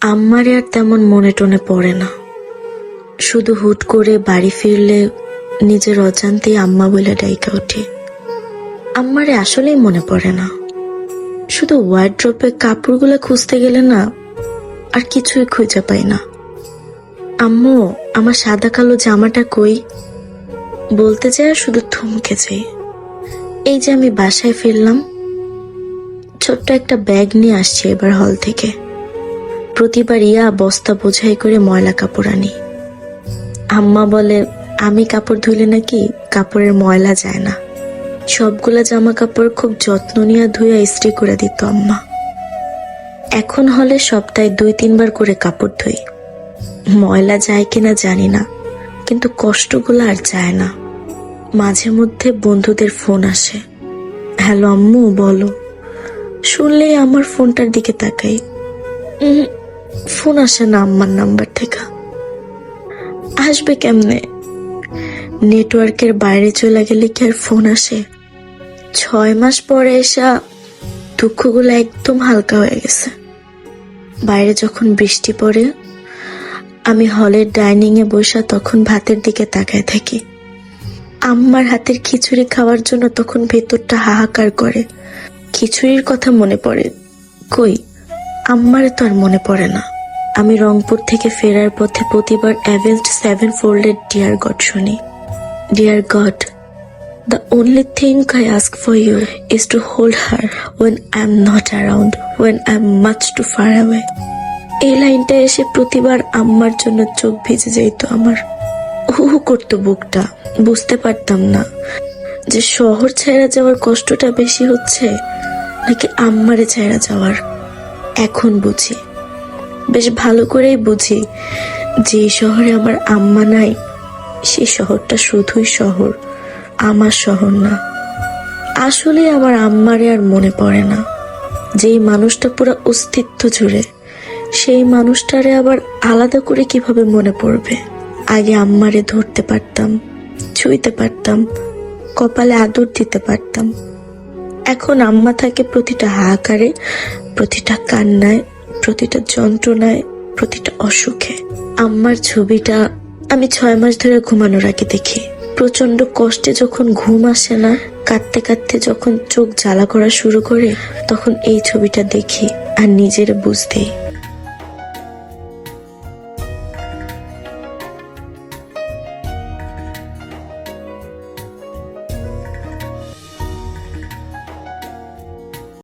আম্মারে আর তেমন মনে টনে পড়ে না। শুধু হুট করে বাড়ি ফিরলে নিজের অজান্তে আম্মা বলে ডাইকা ওঠে। আম্মারে আসলেই মনে পড়ে না। শুধু ওয়ার্ড্রপে কাপড়গুলো খুঁজতে গেলে না, আর কিছুই খুঁজে পাই না। আম্মু, আমার সাদা কালো জামাটা কই? বলতে যায় শুধু থমকে যাই এই যে আমি বাসায় ফিরলাম, ছোট্ট একটা ব্যাগ নিয়ে আসছি এবার হল থেকে। প্রতিবার ইয়া বস্তা বোঝাই করে ময়লা কাপড় আনি। আম্মা বলে, আমি কাপড় ধুলে নাকি কাপড়ের ময়লা যায় না। সবগুলা জামা কাপড় খুব যত্ন নিয়ে ধুয়ে ইস্ত্রি করে দিত আম্মা। এখন হলে সপ্তাহে দুই, তিনবার করে কাপড় ধুই। ময়লা যায় কিনা জানি না, কিন্তু কষ্টগুলো আর যায় না। মাঝে মধ্যে বন্ধুদের ফোন আসে। হ্যালো আম্মু, বলো। শুনলেই আমার ফোনটার দিকে তাকাই। ফোন আসে না আম্মার নাম্বার থেকে। আসবে কেমনে? নেটওয়ার্কের বাইরে চলে গেলে কি আর ফোন আসে? ছয় মাস পরে এসা দুঃখগুলো একদম হালকা হয়ে গেছে। বাইরে যখন বৃষ্টি পড়ে, আমি হলের ডাইনিং এ বসা তখন ভাতের দিকে তাকায় থাকি। আম্মার হাতের খিচুড়ি খাওয়ার জন্য তখন ভেতরটা হাহাকার করে। খিচুড়ির কথা মনে পড়ে। কই? আম্মারে তো আর মনে পড়ে না। আমি রংপুর থেকে ফেরার পথে প্রতিবার অ্যাভেলড সেভেন ফোল্ডের ডিয়ার গড শুনি। Dear god The only thing I ask for you is to hold her when not around when when I'm much too far away. এই লাইনটা এসে প্রতিবার আম্মার জন্য চোখ ভিজে যেত আমার। হু হু করতো বুকটা। বুঝতে পারতাম না যে শহর ছেড়ে যাওয়ার কষ্টটা বেশি হচ্ছে নাকি আম্মারে ছেড়ে যাওয়ার। এখন বুঝি। বেশ ভালো করেই বুঝি যে শহরে আমার আম্মা নাই সেই শহরটা শুধুই শহর, আমার শহর না। আসলে আমার আম্মারে আর মনে পড়ে না যেই মানুষটা পুরো অস্তিত্ব জুড়ে, সেই মানুষটারে আবার আলাদা করে কীভাবে মনে পড়বে? আগে আম্মারে ধরতে পারতাম, ছুঁইতে পারতাম, কপালে আদর দিতে পারতাম। এখন আম্মা থাকে প্রতিটা হাহাকারে, প্রতিটা কান্নায় প্রতিটা যন্ত্রণায়, প্রতিটা অসুখে। আম্মার ছবিটা আমি ছয় মাস ধরে ঘুমানোর আগে দেখি। প্রচণ্ড কষ্টে যখন ঘুম আসে না, কাঁদতে কাঁদতে যখন চোখ জ্বালা করা শুরু করে, তখন এই ছবিটা দেখি আর নিজের বুঝতেই।